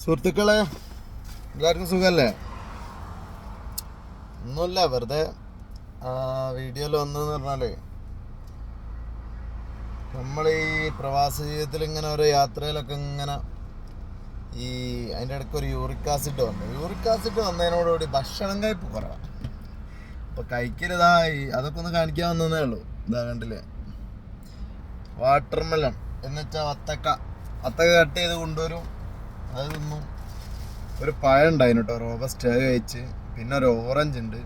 സുഹൃത്തുക്കളെ എല്ലാവർക്കും സുഖമല്ലേ ഒന്നുമില്ല വെറുതെ വീഡിയോയിൽ വന്നതെന്ന് പറഞ്ഞാലേ നമ്മൾ ഈ പ്രവാസ ജീവിതത്തിൽ ഇങ്ങനെ ഓരോ യാത്രയിലൊക്കെ ഇങ്ങനെ ഈ അതിന്റെ ഇടയ്ക്ക് ഒരു യൂറിക് ആസിഡ് വന്നു. യൂറിക് ആസിഡ് വന്നതിനോടുകൂടി ഭക്ഷണം കഴിപ്പ് കുറവാണ് അപ്പോൾ കഴിക്കരുതായി അതൊക്കെ ഒന്ന് കാണിക്കാൻ വന്നതേ ഉള്ളൂ. ഇതാ കണ്ടില്ലേ? വാട്ടർമെലൺ എന്നുവെച്ചാൽ വത്തക്ക. വത്തക്ക കട്ട് ചെയ്ത് കൊണ്ടുവരും. അത് തിന്നും ഒരു പഴം ഉണ്ടായിരുന്നു കേട്ടോ റോബസ്റ്റ് അത് കഴിച്ച്. പിന്നെ ഒരു ഓറഞ്ച് ഉണ്ട്.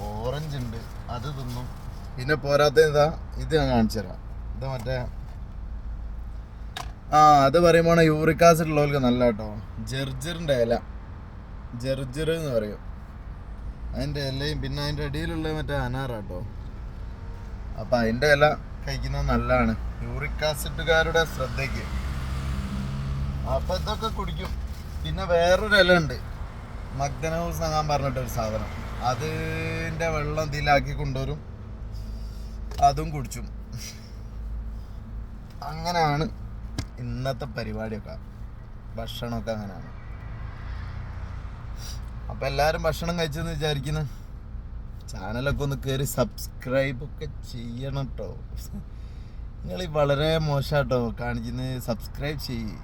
ഓറഞ്ച് ഉണ്ട്. അത് തിന്നും. പിന്നെ പോരാത്ത ഇതാ. ഇത് ഞാൻ കാണിച്ചു തരാം. ഇത് മറ്റേ ആ അത് പറയുമ്പോൾ യൂറിക് ആസിഡ് ഉള്ളവർക്ക് നല്ല കേട്ടോ ജെർജറിന്റെ ഇല. ജെർജർ എന്ന് പറയും. അതിന്റെ ഇലയും പിന്നെ അതിന്റെ അടിയിലുള്ള മറ്റേ അനാറാട്ടോ അപ്പം അതിന്റെ ഇല കഴിക്കുന്നത് നല്ലതാണ്. യൂറിക് ആസിഡുകാരുടെ ശ്രദ്ധയ്ക്ക്. അപ്പം ഇതൊക്കെ കുടിക്കും. പിന്നെ വേറൊരു ഇല ഉണ്ട്. മഗ്നൗസ് ഞാൻ പറഞ്ഞിട്ട് ഒരു സാധനം. അതിന്റെ വെള്ളം ഇതിലാക്കി കൊണ്ടുവരും. അതും കുടിച്ചും. അങ്ങനെയാണ് ഇന്നത്തെ പരിപാടിയൊക്കെ. ഭക്ഷണമൊക്കെ അങ്ങനെയാണ്. അപ്പം എല്ലാവരും ഭക്ഷണം കഴിച്ചെന്ന് വിചാരിക്കുന്നു. ചാനലൊക്കെ ഒന്ന് കയറി സബ്സ്ക്രൈബ് ഒക്കെ ചെയ്യണം കേട്ടോ നിങ്ങൾ വളരെ മോശം കേട്ടോ കാണിക്കുന്നത് സബ്സ്ക്രൈബ് ചെയ്യ്.